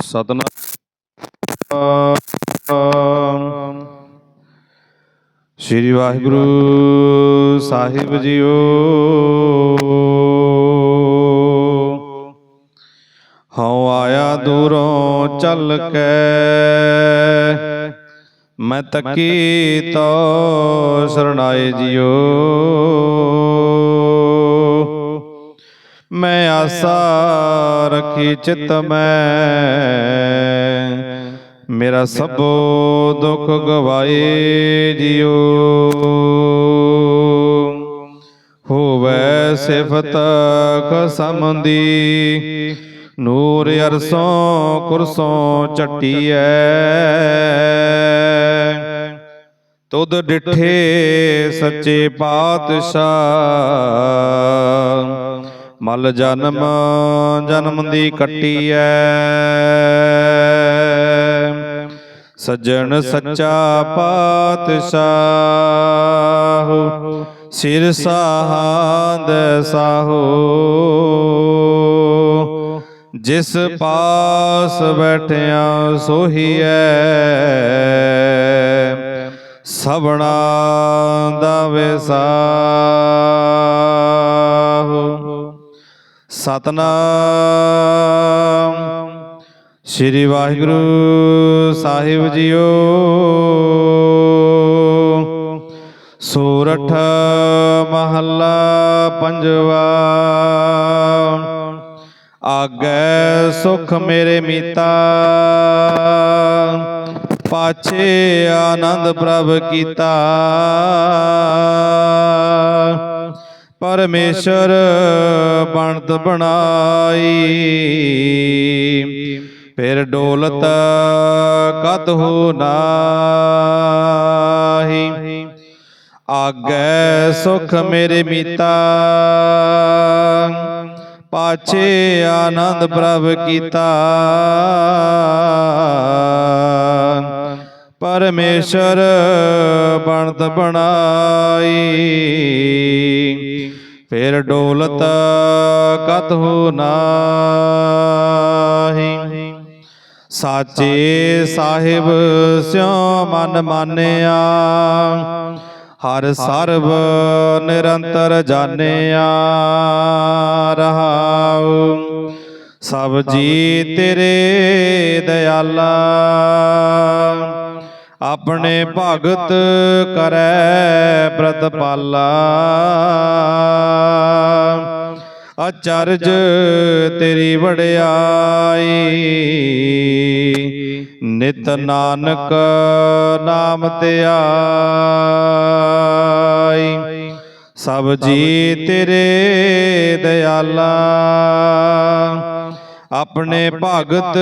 ਸਤਨਾਮ। ਸ੍ਰੀ ਵਾਹਿਗੁਰੂ ਸਾਹਿਬ ਜੀਓ। ਹਉ ਆਇਆ ਦੂਰੋਂ ਚੱਲ ਕੇ। ਮੈਂ ਤੱਕੀ ਤੋ ਸਰਣਾਏ ਜੀਓ। ਮੈਂ ਆਸਾ ਰੱਖੀ ਚਿਤ ਮੈਂ। ਮੇਰਾ ਸਭੋ ਦੁੱਖ ਗਵਾਏ ਜਿਉ ਹੋਵੇ ਸਿਫਤ ਖਸਮ ਦੀ ਨੂਰ ਅਰਸੋਂ ਕੁਰਸੋਂ ਚਟੀਐ। ਤੁਧ ਡਿਠੇ ਸੱਚੇ ਪਾਤਸ਼ਾਹ। ਮਲ ਜਨਮ ਜਨਮ ਦੀ ਕੱਟੀ ਕੱਟੀਐ। ਸੱਜਣ ਸੱਚਾ ਪਾਤਸ਼ਾਹ, ਸਿਰ ਸਾਹਾਂਦ ਸਾਹੋ। ਜਿਸ ਪਾਸ ਬੈਠਿਆ ਸੋਹੀਐ, ਸਭਨਾ ਦਾ ਵਿਸਾਹੋ ਸਤਨਾਮ। ਸ੍ਰੀ ਵਾਹਿਗੁਰੂ ਸਾਹਿਬ ਜੀਓ। ਸੂਰਠ ਮਹੱਲਾ ਪੰਜਵਾ। ਆਗੈ ਸੁਖ ਮੇਰੇ ਮੀਤਾ। ਪਾਛੇ ਆਨੰਦ ਪ੍ਰਭ ਕੀਤਾ। ਪਰਮੇਸ਼ਰ ਬਣਤ ਬਣਾਈ। ਫਿਰ ਡੋਲਤ ਕਤ ਹੋ ਨਾਹੀ। ਆਗੈ ਸੁਖ ਮੇਰੇ ਮੀਤਾ। ਪਾਛੇ ਆਨੰਦ ਪ੍ਰਭ ਕੀਤਾ। ਪਰਮੇਸ਼ਰ ਬਣਤ ਬਣਾਈ। ਫਿਰ ਡੋਲਤ ਕਤ ਹੋ ਨਾਹੀ ਸਾਚੇ ਸਾਹਿਬ ਸਿਉ ਮਨ ਮਾਨਿਆ ਹਰ ਸਰਬ ਨਿਰੰਤਰ ਜਾਣਿਆ ਰਹਾਉ। ਸਭ ਜੀ ਤੇਰੇ ਦਿਆਲਾ ਆਪਣੇ ਭਗਤ ਕਰੈ ਪ੍ਰਤਪਾਲਾ। ਅਚਰਜ ਤੇਰੀ ਵਡਿਆਈ। ਨਿਤ ਨਾਨਕ ਨਾਮ ਧਿਆਈ ਸਭ ਜੀ ਤੇਰੇ ਦਿਆਲਾ। ਆਪਣੇ ਭਗਤ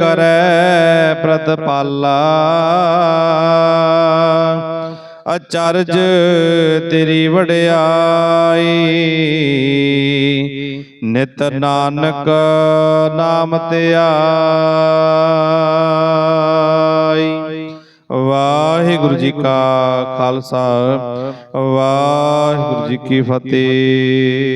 ਕਰੈ ਪ੍ਰਤਪਾਲਾ। ਅਚਰਜ ਤੇਰੀ ਵਡਿਆਈ। ਨਿਤ ਨਾਨਕ ਨਾਮ ਧਿਆਈ ਵਾਹਿਗੁਰੂ ਜੀ ਕਾ ਖਾਲਸਾ। ਵਾਹਿਗੁਰੂ ਜੀ ਕੀ ਫਤਿਹ।